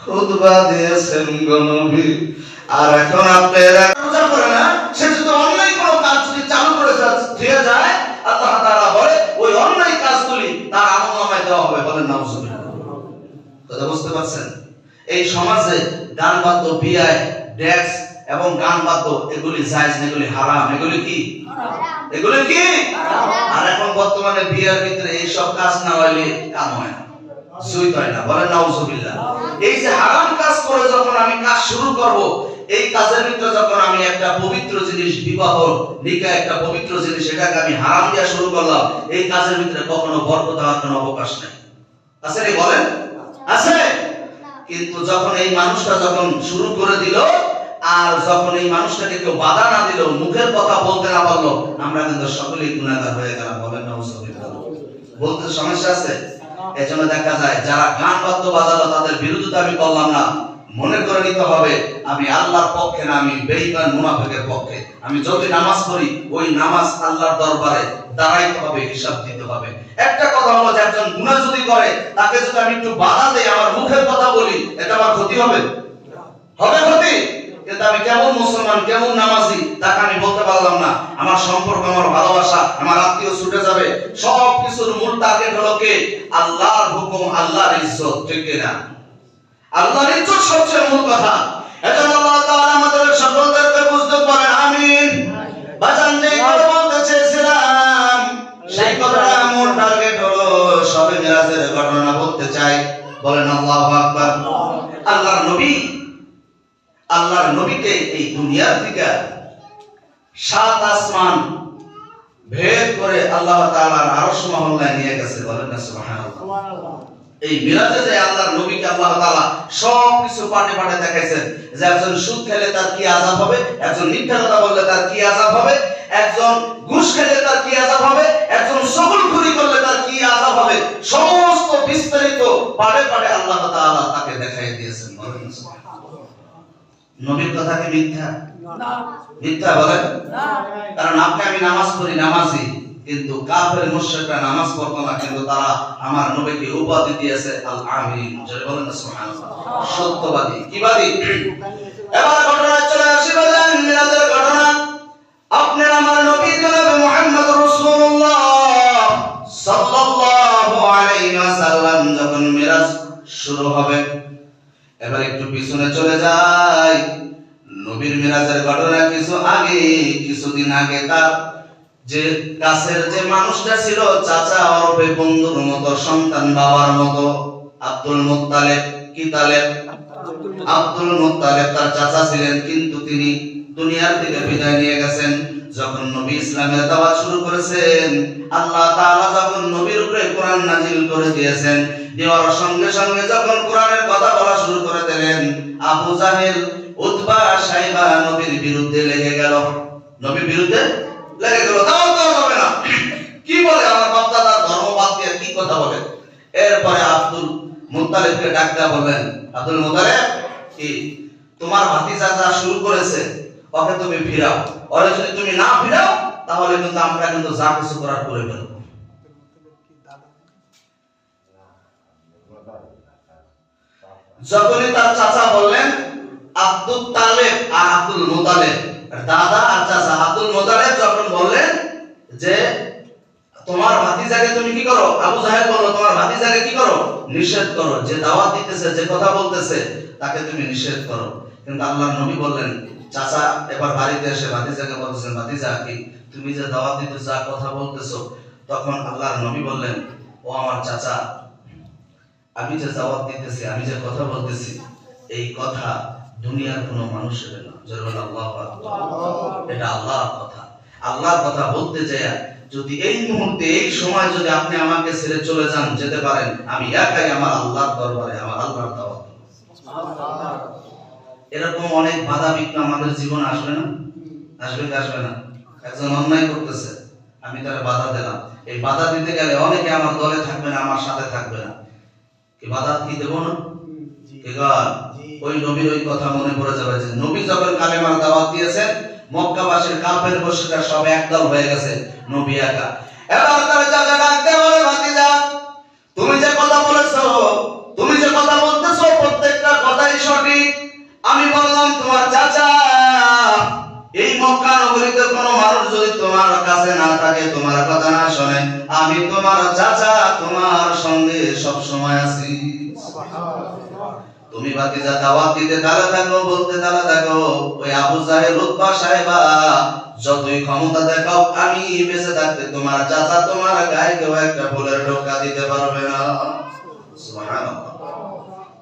খুতবা দিয়েছেন গো আর এখন আপনারা রোজা করে না সে যদি অন্যায় কোনো কাজ যদি চালু করে দিয়ে যায় আল্লাহ তাআলা বলে ওই অন্যায় কাজগুলি তার আমলনামায় দেওয়া হবে বলেন নাউজুবিল্লাহ কথা বুঝতে পারছেন? এই সমাজে গান বাদ্য বিয়ায় ড্যাক্স এবং গান বাদ্য এগুলি জায়েজ না, এগুলি হারাম এগুলি কি? এগুলি কি? আর এখন বর্তমানে বিয়ের ভিতরে এই সব কাজ না হইলে কাম হয় না। হয় না। বলেন, নাউজুবিল্লাহ। এই যে হারাম কাজ করে যখন আমি কাজ শুরু করব, এই কাজের ভিতরে যখন আমি একটা পবিত্র জিনিস, বিবাহ নিকা একটা পবিত্র জিনিস এটাকে আমি হারাম দিয়া শুরু করলাম, এই কাজের ভিতরে কখনো বরকত হওয়ার কোনো অবকাশ নেই। আছে নি? বলেন। আছে? কিন্তু যখন এই মানুষটা যখন শুরু করে দিল, আর যখন এই মানুষটাকে কেউ বাধা না দিল, মুখের কথা বলতে না পারল, আমরা কিন্তু সকলেই গুণাগার হয়ে গেলাম। বলেন না বলতে সমস্যা আছে? এজন্য দেখা যায়, যারা গান বাদ্য বাজালো, তাদের বিরুদ্ধে আমি করলাম না। মনে করে নিতে হবে, আমি আল্লাহর পক্ষে না, আমি বেঈমান মুনাফিকের পক্ষে। আমি যদি নামাজ পড়ি, ওই নামাজ আল্লাহর দরবারে দাঁড়াইতে হবে, হিসাব দিতে হবে। একটা কথা হলো যে, একজন গুনাহ যদি করে, তাকে যদি আমি একটু বাধা দেই, আমার মুখের কথা বলি, এটা আমার ক্ষতি হবে? হবে ক্ষতি? কিন্তু আমি কেমন মুসলমান কেমন নামাজি তাকে আমি বলতে পারলাম না। আমার সম্পর্ক আমার ভালোবাসা আমার আত্মীয় ছুটে যাবে। সব কিছুর মূল টার্গেট হলো কি? আল্লাহর হুকুম আল্লাহর ইজ্জত ঠিক না আল্লাহর ইজ্জত সবচেয়ে মূল কথা। এজন্য আল্লাহ তাআলা আমাদের সকলদেরকে বুঝতে পারেন আমিন। বাজান যে কথা বলতে চেয়েছিলাম সেই কথাটা মূল টার্গেট হলো সবে মিরাজের ঘটনা বলতে চাই। বলেন আল্লাহু আকবার। আল্লাহর নবী আল্লাহর নবীকে এই দুনিয়ার থেকে সাত আসমান ভেদ করে আল্লাহ তাআলার আরশ মহল্লায় নিয়ে গেছে বলেন না সুবহানাল্লাহ এই মিরাজে যে আল্লাহর নবীকে আল্লাহ তাআলা সব কিছু পাটে পাটে দেখাইছেন যে একজন সুদ খেলে তার কি আযাব হবে একজন মিথ্যা কথা বললে তার কি আযাব হবে একজন ঘুষ খেলে তার কি আযাব হবে একজন সবলখুরি করলে তার কি আযাব হবে সমস্ত বিস্তারিত পাটে পাটে আল্লাহ তাআলা তাকে দেখাই দিয়েছেন। নবীর কথা কি মিথ্যা? মিথ্যা বলেন? কারণ আপনি আমি নামাজ পড়ি নামাজি। কিন্তু কাফের মুশরিকরা নামাজ পড়তো না কিন্তু তারা আমার নবীকে উপাধি দিয়েছে আল আমিন জোরে বলেন না সুবহানাল্লাহ। সত্যবাদী। কিবাদী এবার ঘটনা চলে আসি বলেন মিরাজের ঘটনা। আপনার আমার নবী জনাব মুহাম্মদ রাসূলুল্লাহ সাল্লাল্লাহু আলাইহি ওয়াসাল্লাম যখন মিরাজ শুরু হবে এবার একটু পিছনে চলে যাই। নবীর মিরাজের ঘটনা কিছু আগে, কিছুদিন আগে তার যে কাছের যে মানুষটা ছিল, চাচা ওরফে বন্ধুর মতো, সন্তান বাবার মতো, আব্দুল মুত্তালেব, কি তালেব? আব্দুল মুত্তালেব তার চাচা ছিলেন, কিন্তু তিনি দুনিয়ার থেকে বিদায় নিয়ে গেছেন। যখন নবী ইসলামের দাওয়াত শুরু করেছেন, আল্লাহ তাআলা যখন নবীর উপরে কোরআন নাজিল করে দিয়েছেন দেওয়ার সঙ্গে সঙ্গে যখন কোরআনের কথা বলা শুরু করে দিলেন, আবু জাহেল, উতবা সাইবা নবীর বিরুদ্ধে লেগে গেল। নবীর বিরুদ্ধে লেগে গেল। তাও তো হবে না। কি বলে আমার বাপ দাদা ধর্ম বাদ দিয়ে কি কথা বলে? এরপরে আব্দুল মুত্তালিবকে ডাকতে বললেন, আব্দুল মুত্তালিব, কি? তোমার ভাতিজা যা শুরু করেছে, ওকে তুমি ফিরাও। ওরে যদি তুমি না ফিরাও, তাহলে কিন্তু আমরা কিন্তু যা কিছু করার করে ফেলব। যখনই তার চাচা বললেন, আব্দুল তালেব আর আব্দুল মুতালেব। দাদা আর চাচা আব্দুল মুতালেব যখন বললেন যে, তোমার ভাতিজাকে তুমি কি করো? আবু জাহেল বলল, তোমার ভাতিজাকে কি করো? নিষেধ করো। যে দাওয়াত দিতেছে, যে কথা বলতেছে, তাকে তুমি নিষেধ করো। কিন্তু আল্লাহর নবী বললেন, চাচা, এবার বাড়িতে এসে ভাতিজাকে বলতেছেন, ভাতিজা, কি তুমি যে দাওয়াত দিতে যা কথা বলতেছো? তখন আল্লাহর নবী বললেন, ও আমার চাচা আমি যে দাওয়াত দিতেছি আমি যে কথা বলতেছি এই কথা দুনিয়ার কোনো মানুষের না। এটা আল্লাহর কথা। আল্লাহর কথা বলতে যায় যদি এই মুহূর্তে এই সময় যদি আপনি আমাকে ছেড়ে চলে যান যেতে পারেন আমি একাই আমার আল্লাহর দরবারে আমার আল্লাহর দাওয়াত এরকম অনেক বাধা বিঘ্ন আমাদের জীবনে আসবে না? আসবে কি আসবে না? একজন অন্যায় করতেছে আমি তার বাধা দিলাম। এই বাধা দিতে গেলে অনেকে আমার দলে থাকবে না আমার সাথে থাকবে না। কি বাধা কি দেবো না? ওই নবীর ওই কথা মনে পড়ে যাবে যে নবী যখন কালেমার দাওয়াত দিয়েছেন মক্কাবাসীর কাফের মুশরিকরা সব একদল হয়ে গেছে নবী একা। এবার তার চাচা ডাকতে বলে ভাতিজা? তুমি যে কথা বলেছ তুমি যে কথা বলতেছো প্রত্যেকটা কথাই সঠিক। আমি বললাম তোমার চাচা এই মক্কা নগরীতে কোনো মানুষ যদি তোমার কাছে না থাকে তোমার কথা না শোনে। আমি তোমার চাচা, তোমার সঙ্গে সব সময় আছি। তুমি বাতিজা দাওয়াত দিতে তারা থাকো, বলতে তারা থাকো। ওই আবু জাহেল উতবা সাহেবা, যতই ক্ষমতা দেখাও, আমি বেঁচে থাকতে তোমার চাচা, তোমার গায়ে কেউ একটা ফুলের ঢোকা দিতে পারবে না।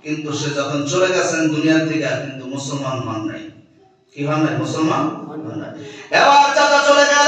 কিন্তু সে যখন চলে গেছেন দুনিয়ার থেকে কিন্তু মুসলমান হন নাই। কি হন নাই? মুসলমান। এবার চাচা চলে গেলেন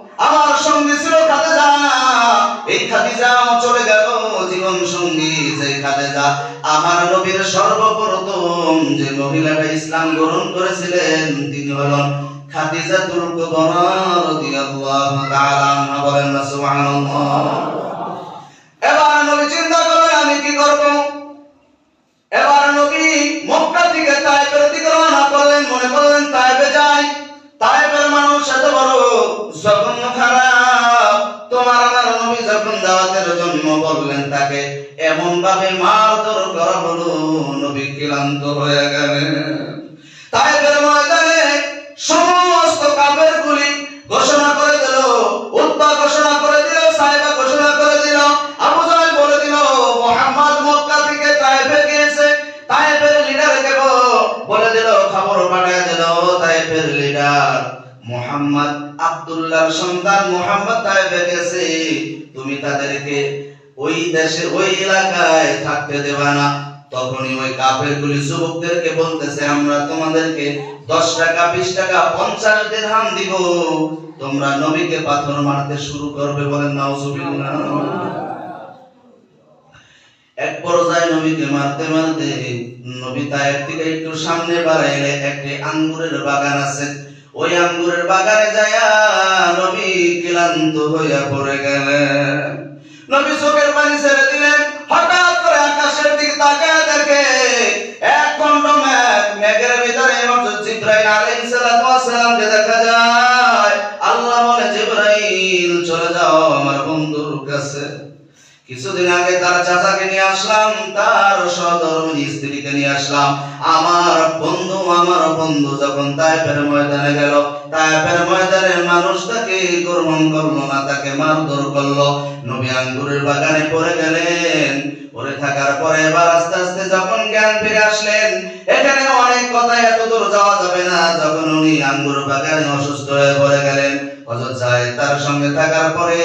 আমার সঙ্গী ছিল খাদিজা। এই খাদিজা চলে গেল জীবন সঙ্গী যে খাদিজা। আমার নবীর সর্বপ্রথম যে মহিলাটা ইসলাম গ্রহণ করেছিলেন, তিনি হলেন খাদিজাতুল কুবরা রাদিয়াল্লাহু তাআলা বলেন সুবহানাল্লাহ। এবার নবী চিন্তা করলেন, আমি কি করব? বললেন তাকে, এমন ভাবে মারধর করা হলো, নবী ক্লান্ত হয়ে গেলেন। তায়েফের ময়দানে সমস্ত কাফের গুলি ঘোষণা করে দিল উত্তা ঘোষণা করে দিল, সাহেবা ঘোষণা করে দিল। আবু জাহেল বলে দিল, মোহাম্মদ মক্কা থেকে তায়েফে গিয়েছে। তায়েফের লিডারকে বলে দিল, খবর পাঠিয়ে দিল তাইফের লিডার মোহাম্মদ আব্দুল্লাহর সন্তান মোহাম্মদ তায়েফে গেছে। তুমি তাদেরকে ওই দেশে ওই এলাকায় থাকতে দেবা না। তখনই ওই কাফের গুলি যুবকদেরকে বলতেছে, আমরা তোমাদেরকে দশ টাকা, বিশ টাকা, পঞ্চাশ দিরহাম দিব। তোমরা নবীকে পাথর মারতে শুরু করবে বলেন নাউজুবিল্লাহ এক পর্যায়ে নবীকে মারতে মারতে নবী তায়ের থেকে একটু সামনে বাড়াইলে একটি আঙ্গুরের বাগান আছে। ওই আঙ্গুরের বাগানে যায়া নবী ক্লান্ত হইয়া পড়ে গেলেন। নবী চোখের পানি ছেড়ে দিলেন। হঠাৎ করে আকাশের দিকে তাকায় দেখে এক খন্ড মেঘ মেঘের ভিতরে হযরত আলাইহিস সালামকে দেখা যায়। আল্লাহ বলে, জিব্রাইল, চলে যাও আমার বন্ধুর কাছে। কিছুদিন আগে তার চাচাকে নিয়ে আসলাম, তার সহধর্মিনী স্ত্রীকে নিয়ে আসলাম। আমার বন্ধু আমার বন্ধু যখন তাইফের ময়দানে গেল, তাইফের ময়দানের মানুষ তাকে গ্রহণ করল না, তাকে মারধর করল। নবী আঙ্গুরের বাগানে পড়ে গেলেন। পড়ে থাকার পরে এবার আস্তে আস্তে যখন জ্ঞান ফিরে আসলেন, এখানে অনেক কথা এত দূর যাওয়া যাবে না। যখন উনি আঙ্গুর বাগানে অসুস্থ হয়ে পড়ে গেলেন, হযরত যায় তার সঙ্গে থাকার পরে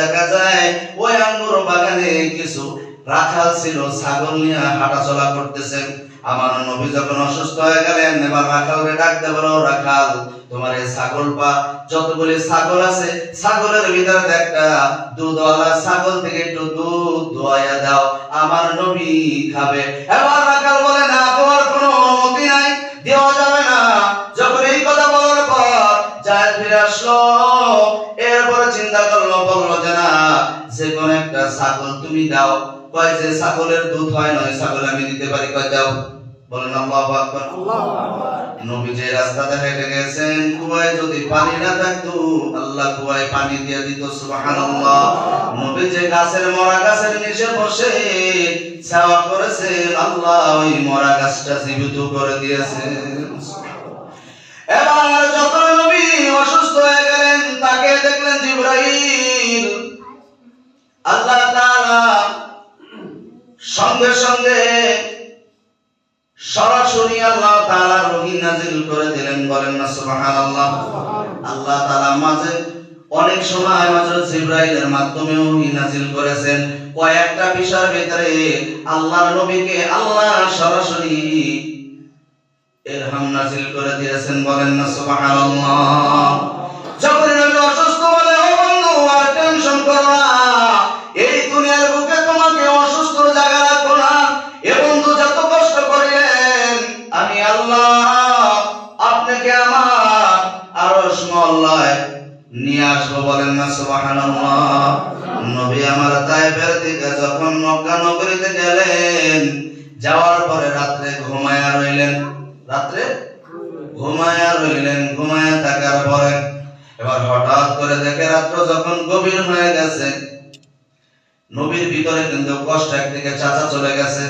দেখা যায়, ওই আঙ্গুর বাগানে কিছু রাখাল ছিল, ছাগল নিয়ে হাঁটাচলা করতেছেন। আমার নবী যখন অসুস্থ হয়ে গেলেন, এবার রাখালকে ডাকতে বলো, রাখাল, তোমার এই ছাগল পা, যতগুলি ছাগল আছে, ছাগলের ভিতরে একটা দুধওয়ালা ছাগল থেকে একটু দুধ দোয়াইয়া দাও, আমার নবী খাবে। এবার রাখাল বলে, না, তোমার কোনো অনুমতি নাই, দেওয়া যাবে না। যখন এই কথা বলার পর যায় ফিরে আসলো, এরপরে চিন্তা বলল যে না যে কোন একটা ছাগল তুমি দাও। কয় যে ছাগলের দুধ হয় নয় ছাগল আমি দিতে পারি কয় দাও। বলেন আল্লাহু আকবার। নবী যে রাস্তাতে হেঁটে গেছেন কুয়ায় যদি পানি না থাকতো আল্লাহ কুয়ায় পানি দিয়ে দিত সুবহানাল্লাহ। নবী যে গাছের মরা গাছের নিচে বসে সেবা করেছেন আল্লাহ ওই মরা গাছটা জীবিত করে দিয়েছেন। এবার যখন নবী অসুস্থ হয়ে গেলেন, তাকে দেখলেন জিব্রাইল। আল্লাহ তাআলা সঙ্গে সঙ্গে সরাসরি আল্লাহ তাআলা রহি নাজিল করে দিলেন, বলেন না সুবহানাল্লাহ। আল্লাহ তাআলা মাঝে অনেক সময় হযরত জিব্রাইলের মাধ্যমে ওহী নাজিল করেছেন। কয়েকটা বিষয়ের ভিতরে আল্লাহর নবীকে আল্লাহ সরাসরি ইরহাম নাজিল করে দিয়েছেন, বলেন না, সুবহানাল্লাহ। যখন নবী অসুস্থ বলে, ও বন্ধু, আর করো না। এই দুনিয়ার বুকে তোমাকে অসুস্থ জায়গা রাখব না। এ বন্ধু যত কষ্ট আমি আল্লাহ আপনাকে আমার আরশ মহল্লায় নিয়ে আসব, বলেন না, সুবহানাল্লাহ। নবী আমার তাইফের দিকে যখন মক্কা নগরীতে গেলেন, যাওয়ার পরে রাত্রে ঘুমায়া রইলেন। রাত্রে ঘুমায়া রইলেন, ঘুমায়া থাকার পরে এবার হঠাৎ করে দেখে রাত্র যখন গভীর হয়ে গেছে, নবীর ভিতরে কিন্তু কষ্ট, একদিকে চাচা চলে গেছে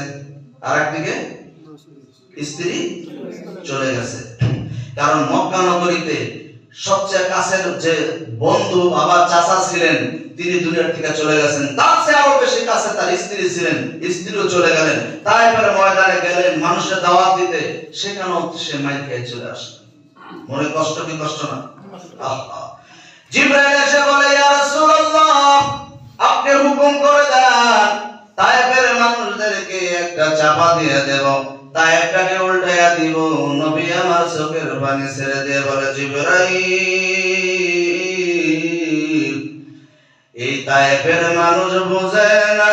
আর একদিকে স্ত্রী চলে গেছে। কারণ মক্কা নগরীতে সবচেয়ে কাছের যে বন্ধু, বাবা, চাচা ছিলেন, তিনি দুনিয়ার থেকে চলে গেছেন। তার চেয়ে আরও বেশি কাছে তার স্ত্রী ছিলেন, স্ত্রীও চলে গেলেন। তাই পরে ময়দানে গেলেন মানুষের দাওয়াত দিতে সেখানেও সে মাইর খেয়ে চলে আসলেন মনে কষ্ট কি কষ্ট না। জিবরাইল এসে বলে, ইয়া রাসূলুল্লাহ, আপনি হুকুম করে দেন তায়েফের মানুষদেরকে একটা চাপা দিয়ে দেব। তায়েফটাকে উল্টাইয়া দিব, নবী আমার চোখের পানি ছেড়ে দিয়ে বলে এই মানুষ বোঝে না,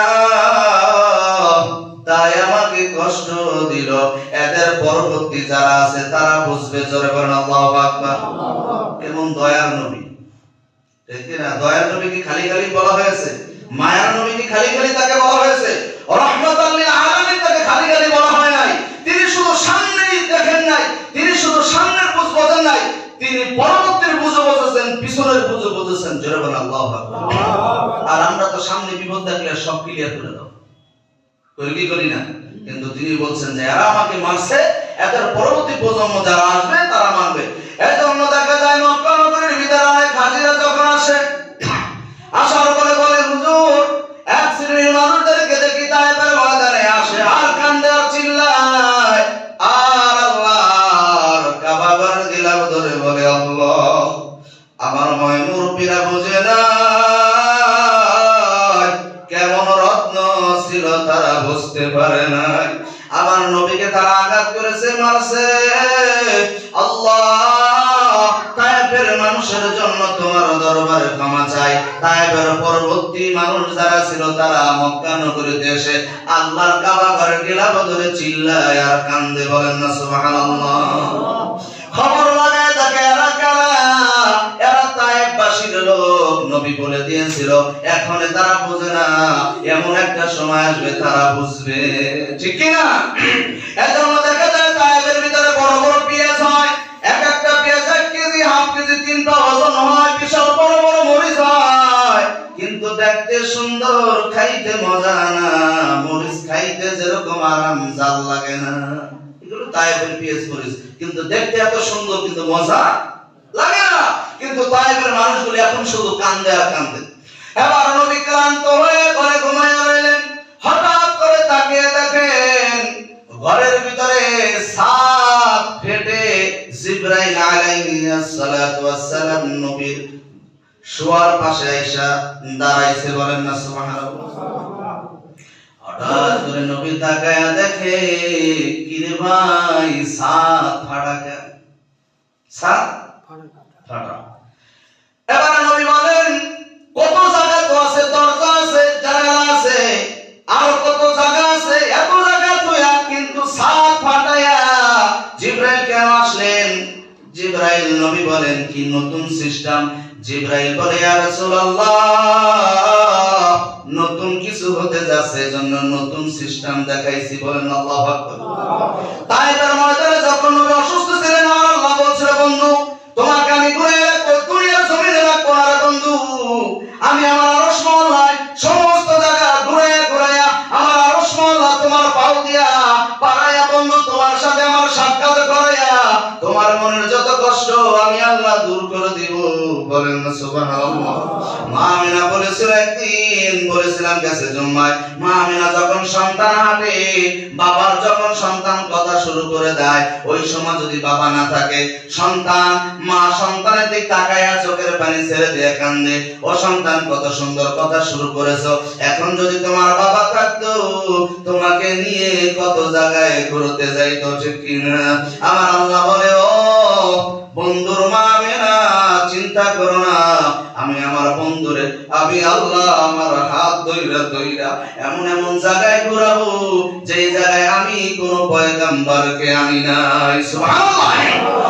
তাই আমাকে কষ্ট দিল। এদের পরবর্তী যারা আছে, তারা বুঝবে, জোরে বলেন আকবার। দয়ার নবী। না? দয়ার নবী কি খালি খালি বলা হয়েছে? মায়ার নবী কি খালি খালি তাকে বলা হয়েছে? রহমাতাল লিল আলামিন তাকে খালি খালি বলা হয় সামনেই দেখেন নাই, তিনি শুধু সামনের বুঝ বোঝেন নাই, তিনি পরবর্তীর বুঝ বুঝেছেন, পিছনের বুঝ বুঝেছেন। জোরে আল্লাহু আর আমরা তো সামনে বিপদ দেখলে সব ক্লিয়ার করে দাও। করি করি না? কিন্তু তিনি বলছেন যে, এরা আমাকে মারছে, এদের পরবর্তী প্রজন্ম যারা আসবে, তারা মানবে এই জন্য দেখা যায়, মক্কা নগরীর ভিতরে অনেক হাজিরা যখন আসে, আসার পরে বলে, হুজুর, এক শ্রেণির বুঝতে পারে না আমার নবীকে তারা আঘাত করেছে মারছে। আল্লাহ মানুষের জন্য তোমার দরবারে ক্ষমা চাই। পরবর্তী মানুষ যারা ছিল তারা মক্কা নগরীতে এসে আল্লাহর কাবা ঘরে ধরে চিল্লায় আর কান্দে বলেন না সুবহানাল্লাহ। খবর নবী বলে দিয়েছিল এখন তারা বুঝে না, এমন একটা সময় আসবে তারা বুঝবে। ঠিক কি না এজন্য দেখা যায় ভিতরে বড় বড় পেঁয়াজ হয়। এক একটা পেঁয়াজ এক কেজি, হাফ কেজি তিনটা ওজন হয়, বিশাল বড় বড় মরিচ হয়। কিন্তু দেখতে সুন্দর, খাইতে মজা না, মরিচ খাইতে যেরকম আরাম, জাল লাগে না। এগুলো পেঁয়াজ মরিচ। কিন্তু দেখতে এত সুন্দর, কিন্তু মজা লাগে না। কিন্তু তাইবের মানুষগুলো এখন শুধু কান্দে আর কান্দে। এবার নবী ক্লান্ত হয়ে ঘরে ঘুমাইয়া রইলেন। হঠাৎ করে তাকিয়ে দেখেন, ঘরের ভিতরে সাত ফেটে জিব্রাইল আলাইহিস নবীর শোয়ার পাশে আইসা দাঁড়াইছে বলেন না, সুবহানাল্লাহ। নবী তাকায়া দেখে কিরে ভাই, সাত ফাটা সাত ফাটা? এবার নবী বলেন কত জায়গা তো আছে দরজা আছে জানালা আছে। আর কত জায়গা আছে এত জায়গা কিন্তু সাত ফাটায়া জিব্রাইল কেন আসলেন। জিব্রাইল নবী বলেন কি নতুন সিস্টেম? জিব্রাইল বলে ইয়া রাসূলুল্লাহ নতুন কিছু হতে যাচ্ছে এজন্য নতুন সিস্টেম দেখাইছি। বলেন আল্লাহু আকবার। তাই তার ময়দানে যখন নবী অসুস্থ ছিলেন আর আল্লাহ বলছিল বন্ধু আমি আল্লাহ দূর করে বলেন না, সুবহানাল্লাহ। মা আমিনা বলেছিল একদিন, বলেছিলাম জুম্মায়। মা আমিনা যখন সন্তান হাঁটে, বাবার যখন সন্তান কথা শুরু করে দেয়, ওই সময় যদি বাবা না থাকে, সন্তান, মা সন্তানের দিক চোখের পানি ছেড়ে দিয়ে কান্দে। ও সন্তান, কত সুন্দর কথা শুরু করেছ। এখন যদি তোমার বাবা থাকতো, তোমাকে নিয়ে কত জায়গায় ঘুরতে যাইতো, ঠিক কিনা? আমার আল্লাহ বলে, ও বন্ধুর মা না, চিন্তা করো না। আমি আমার বন্ধুরে, আমি আল্লাহ, আমার হাত ধইরা ধইরা এমন এমন জায়গায় ঘুরাবো যে জায়গায় আমি কোনো পয়গাম্বারকে আমি নাই। সুবহানাল্লাহ!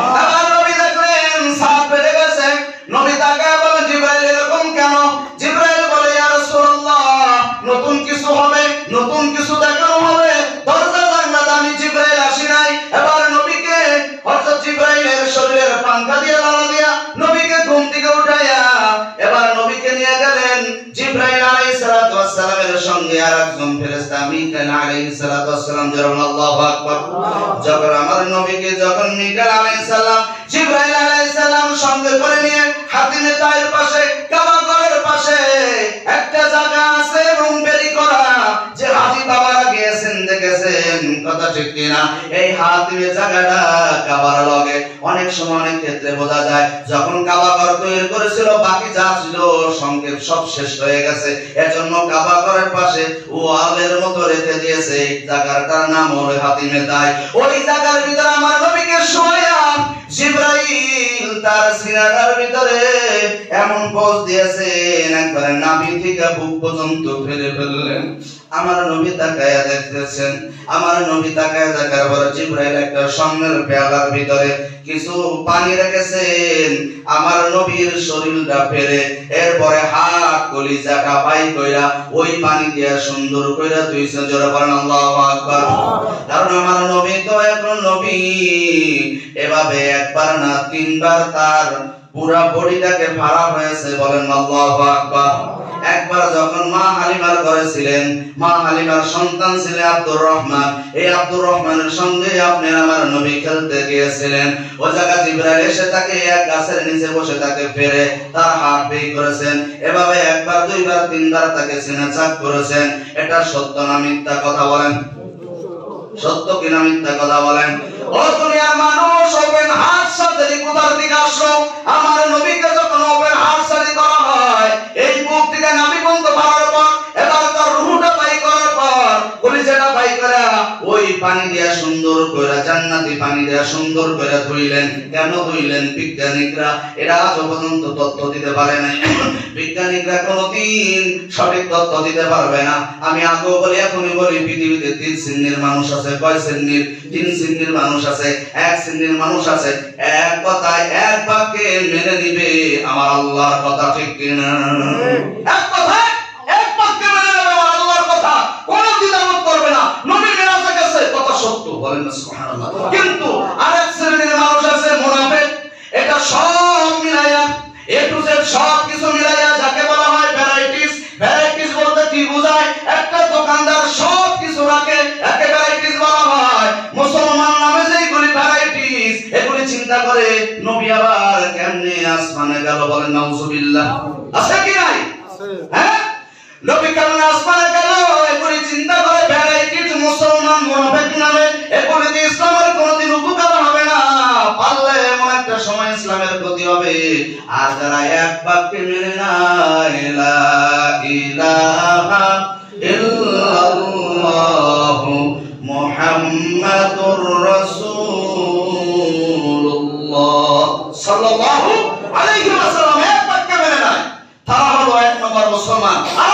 মিকাইল আলাইহিস আমার নবীকে যখন মিকাইল আলাইহিস সালাম সঙ্গে করে নিয়ে হাতিমে তাইর দেখেছেন কথা ঠিক কিনা? এই হাতিমে জায়গাটা কাবার লগে। অনেক সময় অনেক ক্ষেত্রে বোঝা যায়, যখন কাবা ঘর তৈরি করেছিল, বাকি যা ছিল, সংক্ষেপ সব শেষ হয়ে গেছে। এজন্য কাবা ঘরের পাশে ওয়ালের মতো রেখে দিয়েছে। এই জায়গাটার নাম হলো হাতিমে তাই ওই জায়গার ভিতরে আমার নবীকে শোয়া জিব্রাইল তার সিনাটার ভিতরে এমন পোজ দিয়েছেন, একবারে নাভি থেকে বুক পর্যন্ত ফেলে ফেললেন। আমার নবী তাকায়া দেখতেছেন। আমার নবী তাকায়া দেখার পর জিব্রাইল একটা স্বর্ণের পেয়ালার ভিতরে কিছু পানি রেখেছেন। আমার নবীর শরীরটা ফেলে, এরপরে হাত কলিজাটা বাই কইরা ওই পানি দিয়া সুন্দর কইরা দুইশো জোরে বলেন, আল্লাহু আকবার। কারণ আমার নবী তো এখন নবী। এভাবে একবার না তিনবার তার পুরা বডিটাকে ভাড়া হয়েছে বলেন, আল্লাহু আকবার। একবার যখন মা হালিমার ঘরে ছিলেন, মা হালিমার সন্তান ছিলেন আব্দুর রহমান। এই আব্দুর রহমানের সঙ্গে আপনি আমার নবী খেলতে গিয়েছিলেন। ও জায়গা জিব্রাইল এসে তাকে এক গাছের নিচে বসে তাকে ফেরে তার হাত বেই করেছেন। এভাবে একবার, দুইবার, তিনবার তাকে সিনে চাক করেছেন। এটা সত্য না মিথ্যা কথা বলেন? সত্য কিনা মিথ্যা কথা বলেন? ও দুনিয়ার মানুষ ওপেন হার্ট সার্জারি কোথার দিকে আসলো আমার নবীকে যখন ওপেন হার্ট সার্জারি থেকে নামি বন্ধ মারার পর এবার তার রুহুটা বাই করার পর কলিজাটা বাই করে ওই পানি দিয়া সুন্দর করে জান্নাতি পানি দিয়া সুন্দর করে ধুইলেন। কেন ধুইলেন? বিজ্ঞানিকরা এরা আজ পর্যন্ত তথ্য দিতে পারে নাই। বিজ্ঞানিকরা কোনোদিন সঠিক তথ্য দিতে পারবে না। আমি আগেও বলি এখনই বলি পৃথিবীতে তিন শ্রেণির মানুষ আছে কয় শ্রেণির? তিন শ্রেণির মানুষ আছে এক শ্রেণির মানুষ আছে। এক কথায় এক বাক্যে মেনে নিবে আমার আল্লাহর কথা ঠিক কিনা? এক কথায় এক বাক্যে মেনে নেবে আমার আল্লাহর কথা কোনো দ্বিধাবোধ করবে না নবী মেরাজে গেছে কথা সত্য বলেন না সুবহানাল্লাহ। কিন্তু আরেক শ্রেণির মানুষ আছে মুনাফিক। এটা সব মিলাইয়া এ টু জেড সব কিছু মিলাইয়া যাকে বলা হয় ভ্যারাইটিস ভ্যারাইটিস বলতে কি বোঝায়? একটা দোকানদার সব কিছু রাখে একে ভ্যারাইটিস বলা হয়। মুসলমান নামে যেগুলি ভ্যারাইটিস এগুলি চিন্তা করে নবী আবার কেমনে আসমানে গেল বলেন নাউজুবিল্লাহ। আছে কি নাই? হ্যাঁ? নবী কেমন আসমানে হবে আর এক বাক্যে মেনে ইলাহা মুহাম্মাদুর রাসূলুল্লাহ। সাল্লাল্লাহু আলাইহি ওয়াসাল্লাম এক মেনে তারা হলো এক নম্বর মুসলমান। আর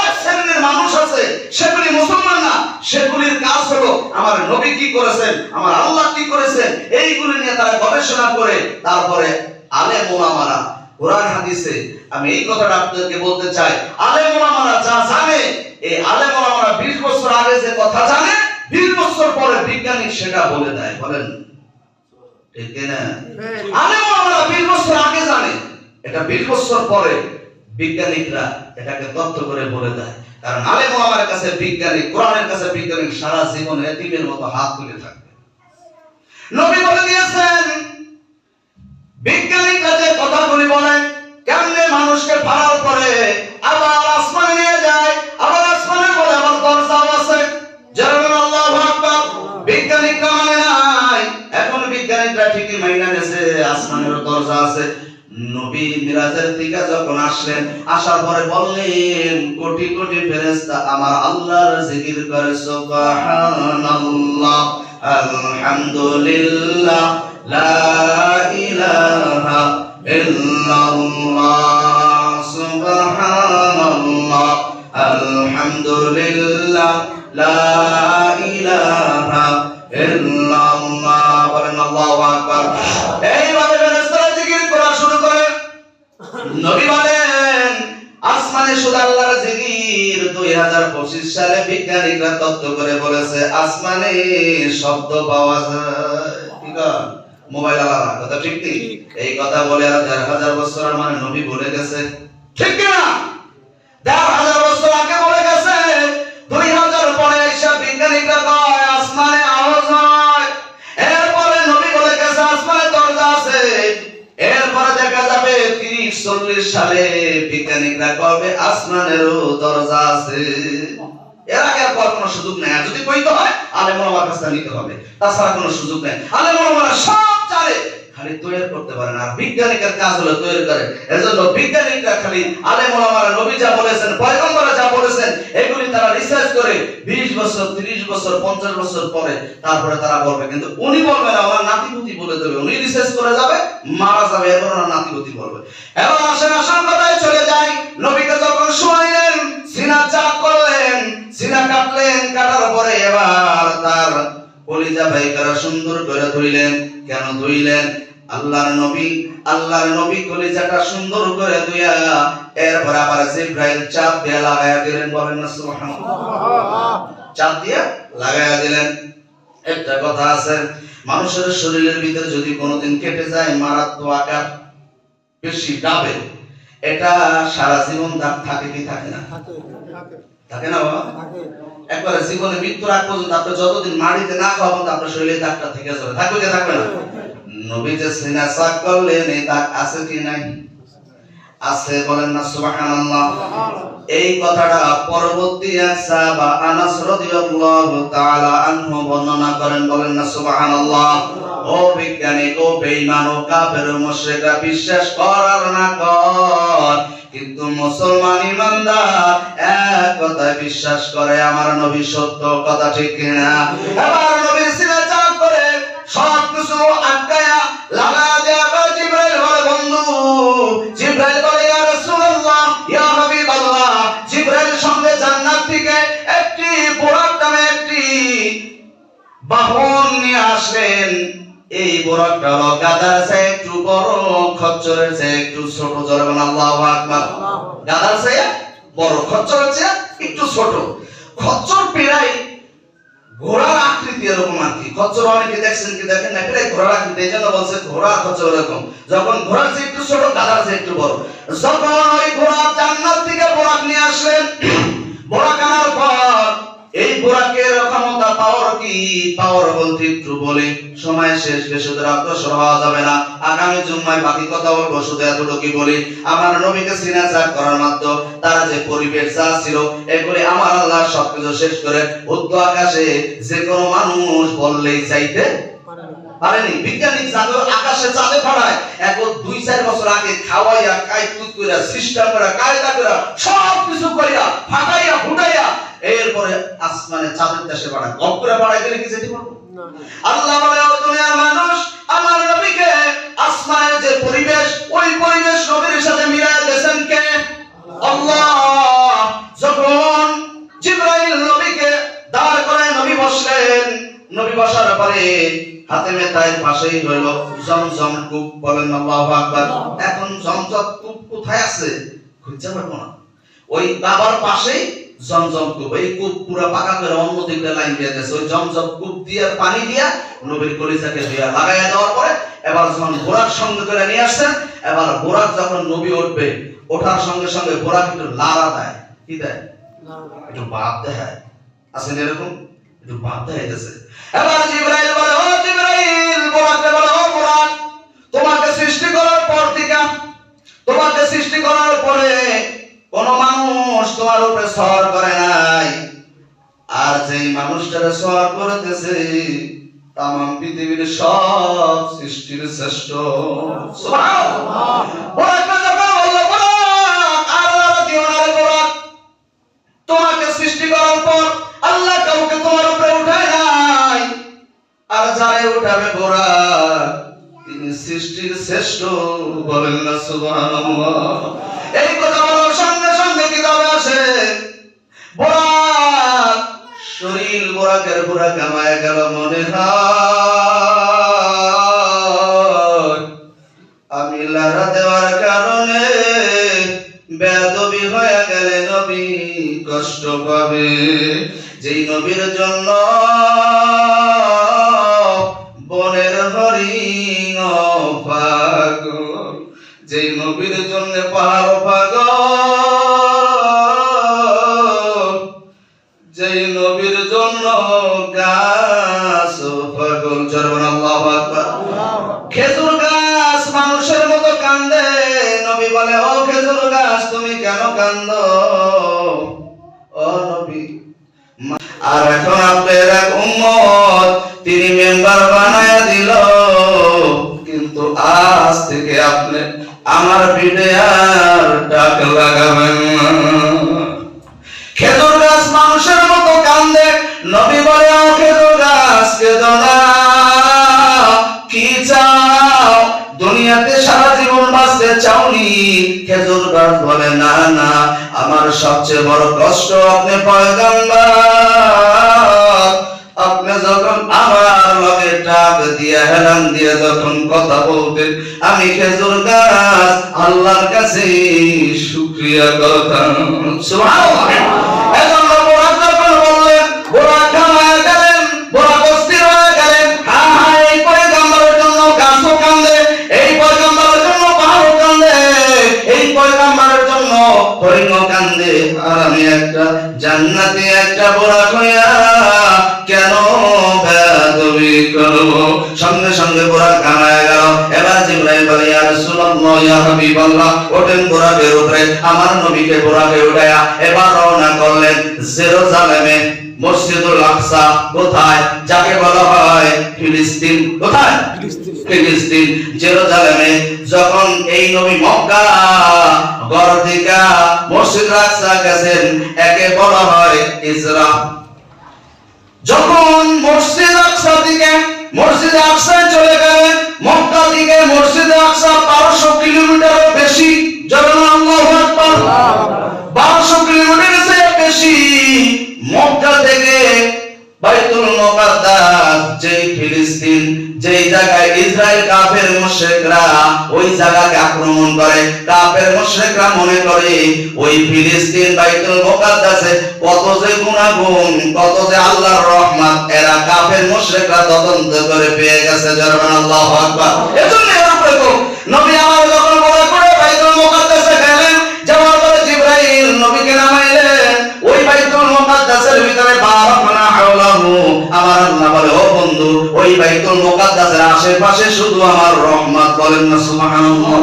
মানুষ আছে সেগুলি মুসলমান না সেগুলির কাজ হলো আমার নবী কি করেছেন, আমার আল্লাহ কি করেছেন এইগুলি নিয়ে তারা গবেষণা করে, তারপরে আলেম ওলামারা কোরআন হাদিসে আমি এই কথাটা আপনাদেরকে বলতে চাই। আলেম ওলামারা যা জানে এই আলেম ওলামারা 20 বছর আগে যে কথা জানে 20 বছর পরে বিজ্ঞানী সেটা বলে দেয় বলেন। ঠিক না আলেম ওলামারা 20 বছর আগে জানে এটা 20 বছর পরে বিজ্ঞানিকরা এটাকে তথ্য করে বলে দেয়। কারণ আলেম আমার কাছে বিজ্ঞানী কোরআনের কাছে বিজ্ঞানী সারা জীবন এতিমের মতো হাত তুলে থাকবে। নবী বলে দিয়েছেন বিজ্ঞানিকরা যে কথাগুলি বলেন কেমনে মানুষকে ফাড়ার পরে আবার আসমানে নিয়ে যায়, আবার আসমানে বলে, আবার দরজাও আছে যেরকম আল্লাহু আকবার। বিজ্ঞানিকরা মানে নাই। এখন বিজ্ঞানিকরা ঠিকই মাইনা গেছে আসমানের দরজা আছে। নবী মিরাজের থেকে যখন আসলেন, আসার পরে বললেন, কোটি কোটি ফেরেশতা আমার আল্লাহর জিকির করে, সুবহানাল্লাহ, আলহামদুলিল্লাহ। লা ইলাহা ইল্লাল্লাহ, সুবহানাল্লাহ, আলহামদুলিল্লাহ, লা ইলাহা ইল্লাল্লাহ, বলেন আল্লাহু আকবার। এইভাবে ফেরেশতারা জিকির করা শুরু করে। নবী বলেন, আসমানে শুধু আল্লাহর জিকির 2025 সালে বিজ্ঞানীরা তত্ত্ব করে বলেছে, আসমানে শব্দ পাওয়া যায়। ঠিক আছে মোবাইল আলাদা কথা ঠিক ঠিক। এই কথা বলে আর দেড় হাজার বছর মানে নবী বলে গেছে। ঠিক কি না দেড় হাজার বছর আগে বলে গেছে দুই হাজার পরে এসে বিজ্ঞানীরা কয় আসমানে আওয়াজ হয়। এরপরে নবী বলে গেছে আসমানে দরজা আছে। এরপরে দেখা যাবে তিরিশ চল্লিশ সালে বিজ্ঞানীরা কবে আসমানেরও দরজা আছে। এর আগে আর কোনো সুযোগ নেই। আর যদি কইতে হয় আলে মোলামার কাছে নিতে হবে। তাছাড়া কোনো সুযোগ নেই। আলে মোলামারা সব খালি তৈরি করতে পারে না। বিজ্ঞানিকের কাজ হলো তৈরি করে। এজন্য বিজ্ঞানিকরা খালি আলে মোলামারা নবী যা বলেছেন পয়গম্বরা যা বলেছেন, এগুলি তারা রিসার্চ করে 20 বছর 30 বছর 50 বছর পরে তারপরে তারা বলবে। কিন্তু উনি বলবে না ওনার নাতিপুতি বলে দেবে। উনি রিসার্চ করে যাবে, মারা যাবে, এরপর ওনার নাতিপুতি বলবে। এবার আসেন, আসল কথায় চলে যাই। নবীকে যখন শুনাইলেন, সিনা চাপ করলেন, সিনা কাটলেন কাটার পরে এবার তার কলিজা ভাইকারা সুন্দর করে ধুইলেন। কেন ধুইলেন? আল্লাহর নবী আল্লাহর নবী কলিজাটা সুন্দর করে ধুইয়া এরপর আবার জিব্রাইল চাপ দিয়ে লাগায়া দিলেন বলেন না সুবহানাল্লাহ। চাপ দিয়ে লাগায়া দিলেন। একটা কথা আছে মানুষের শরীরের ভিতরে যদি কোনোদিন কেটে যায় মারাত্মক আকার বেশি ডাবে। এটা সারা জীবন দাগ থাকে কি থাকে না? থাকে না বাবা? একবারে জীবনে মৃত্যুর আগ পর্যন্ত আপনি যতদিন মাটিতে না খাওয়া পর্যন্ত আপনার শরীরে দাগটা থেকে যাবে। থাকবে কি থাকবে না? নবী যে করলেন আছে কি নাই? আছে, বলেন না, সুবহানাল্লাহ। এই কথাটা পরবর্তী এক সাহাবা আনাস রাদিয়াল্লাহু তাআলা আনহু বর্ণনা করেন, বলেন না, সুবহানাল্লাহ। ও বিজ্ঞানী, ও বেঈমান, ও কাফের মুশরিকরা বিশ্বাস কর আর না কর, কিন্তু মুসলমান ইমানদার এক কথায় বিশ্বাস করে, আমার নবী সত্য কথা ঠিক কিনা? এবার নবী করে সব কিছু লাগা দেয়া বা জিব্রাইল বলে বন্ধু জিব্রাইল বলে ইয়া রাসূলুল্লাহ ইয়া হাবিবাল্লাহ। জিব্রাইল সঙ্গে জান্নাত থেকে একটি বোরাক নামে একটি বাহন নিয়ে আসলেন। এই বোরাকটা হলো গাদার চেয়ে একটু বড় খচ্চরের চেয়ে একটু ছোট। আল্লাহু আকবার। গাদার চেয়ে বড় খচ্চরের চেয়ে একটু ছোট। খচ্চর প্রায় ঘোড়ার আকৃতি এরকম আর কি। খচ্চর অনেকে দেখছেন কি দেখেন প্রায় ঘোড়ার আকৃতি, এই জন্য বলছে ঘোড়া খচ্চর এরকম। যখন ঘোড়ার চেয়ে একটু ছোট গাধার চেয়ে একটু বড়। যখন ওই ঘোড়া জান্নাত থেকে বোরাক নিয়ে আসলেন, বোরাক আনার পর এই বোরাকের ক্ষমতা পাওয়ার কি? পাওয়ার বলতে একটু বলে, সময় শেষ বেশি অগ্রসর হওয়া যাবে না। আগামী জুম্মায় বাকি কথা বলব, শুধু এতটুকু বলি, আমার নবীকে সিনা চাক করার মাধ্যম, তারা যে পরিবেশ যা ছিল, এগুলি আমার আল্লাহ সবকিছু শেষ করে উদ্দ আকাশে যে কোনো মানুষ বললেই চাইতে জাদুর আকাশে চাঁদে পাঠায়। এখন দুই, চার বছর আগে খাওয়াইয়া সব কিছু কইরা ফাটাইয়া, ফুটাইয়া এরপরে আসমানে চাঁদের দেশে পাঠায় গপ করে পাঠাই দিলে কি যেতে পারব? আল্লাহ বলে ও দুনিয়ার মানুষ আমার নবীকে আসমানের যে পরিবেশ ওই পরিবেশ নবীর সাথে দিয়েছেন কে? আল্লাহ। যখন জিব্রাইল নবীকে দাঁড় করে নবী বসলেন নবী বসার পরে হাতে মেতায়ের পাশেই রইল জমজম কূপ বলেন আল্লাহু আকবার। এখন জমজম কূপ কোথায় আছে? খুঁজে পাবো না। ওই বাবার পাশেই জমজম কূপ এই কূপ পুরো পাকা করে অন্য দিকে লাইন দিয়ে দিয়েছে। ওই জমজম কূপ দিয়ে পানি দিয়া নবীর কলিজাকে দিয়া লাগাইয়া দেওয়ার পরে এবার যখন বোরাক সঙ্গে করে নিয়ে আসছেন, এবার বোরাক যখন নবী উঠবে, ওঠার সঙ্গে সঙ্গে বোরাক একটু লাড়া দেয়। কি দেয়? একটু বাপ দেয়। আছেন এরকম? একটু বাপ দেখাইতেছে এবার জিব্রাইল বলে সৃষ্টির শ্রেষ্ঠ যেই নবীর জন্য বনের হরিণ পাগল, যেই নবীর জন্য পাহাড় পাগল, যেই নবীর জন্য গাছ পাগল। চরবন আল্লাহু খেজুর গাছ মানুষের মতো কান্দে। নবী বলে, ও খেজুর গাছ, তুমি কেন কান্দ? এক উম্মত তিনি মেম্বার বানায় দিল। কিন্তু আজ থেকে আপনি আমার পিঠে আর ডাক লাগাবেন খেজুর গাছ মানুষের মতো কান্দে। নবী বলে খেজুর গাছ কেঁদো খেজুর গাছ বলে, না না, আমার সবচেয়ে বড় কষ্ট আপনি আপনি যখন আমার লগে ডাক দিয়ে, হেলান দিয়ে যখন কথা বলতেন আমি খেজুর গাছ, আল্লাহর কাছে শুক্রিয়া কথা একটা জান্নাতে, একটা বোরাক হইয়া কেন বেদবি করব সঙ্গে সঙ্গে বোরাক কামায় গেল। এবার জিব্রাইল বলে, ইয়া রাসূলুল্লাহ, ইয়া হাবিবাল্লাহ, ওঠেন বোরাকের উঠে আমার নবীকে বোরাকে উঠায়া এবার রওনা করলেন জেরুজালেমে। মসজিদুল আকসা কোথায়? যাকে বলা হয় ফিলিস্তিন। কোথায়? ফিলিস্তিন। জেরুজালেমে। যখন এই নবী মক্কা গর্দিকা মসজিদ আকসা গেছেন একে বলা হয় ইসরা যখন মসজিদ আকসা দিকে মসজিদ আকসায় চলে গেলেন মক্কা দিকে মসজিদ আকসা বারোশো কিলোমিটার বেশি। জগন্নাথ আল্লাহু আকবার। বারোশো কিলোমিটার বেশি। মক্কা থেকে বাইতুল মুকাদ্দাস, যেই ফিলিস্তিন, যেই জায়গায় ইসরায়েল কাফের মুশরিকরা ওই জায়গাকে আক্রমণ করে, কাফের মুশরিকরা মনে করে ওই ফিলিস্তিন বাইতুল মুকাদ্দাসে কত যে গুনাহগুণ কত যে আল্লাহর রহমত, এরা কাফের মুশরিকরা তদন্ত করে পেয়ে গেছে জারমান আল্লাহু আকবার। এজন্য এরা নবী আমার আল্লাহ বলে, ও বন্ধু, ওই বাইতুল মুকাদ্দাসের আশেপাশে শুধু আমার রহমত বলেন না, সুবহানাল্লাহ।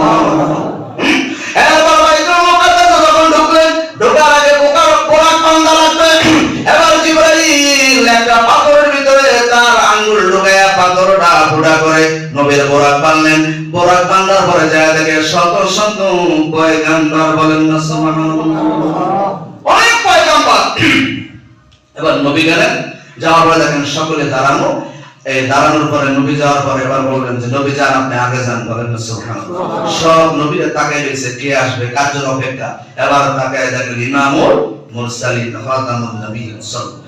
এবার নবী গেলেন। যাওয়ার পরে দেখেন সকলে দাঁড়ানো। এই দাঁড়ানোর পরে নবী যাওয়ার পরে এবার বললেন যে, নবী যান, আপনি আগে যান। বলেন সব নবীরা তাকায় রয়েছে, কে আসবে, কার জন্য অপেক্ষা? এবার তাকায় দেখেন ইমামুল মুরসালিন, খাতামুন নবী, সাল্লাল্লাহু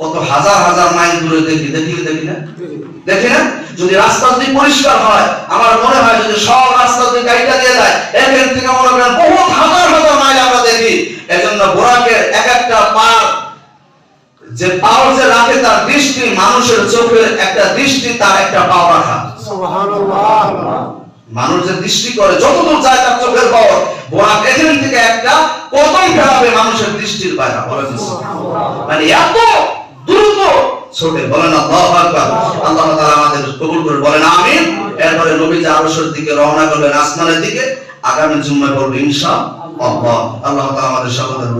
কত হাজার হাজার মাইল দূরে দেখি দেখি দেখি না? দেখি না? যদি রাস্তা যদি পরিষ্কার হয় আমার মনে হয় যদি সব রাস্তা যদি গাড়িটা দিয়ে যায় এখান থেকে মনে করেন বহু হাজার হাজার মাইল আমরা দেখি। এজন্য বোরাকের এক একটা পার যে পাও যে রাখে তার দৃষ্টি মানুষের চোখের একটা দৃষ্টি তার একটা পাও রাখা। মানুষ যে দৃষ্টি করে যতদূর যায় তার চোখের পাওয়ার বোরাক এখান থেকে একটা কদম ফেলাবে মানুষের দৃষ্টির বাইরে মানে এত আল্লাহু আল্লাহ আমাদের করে বলেন, আমিন। এরপরে দিকে রওনা দিকে, আগামী জুম্মায় পড়বে ইনশাআল্লাহ। আল্লাহ আমাদের সকলের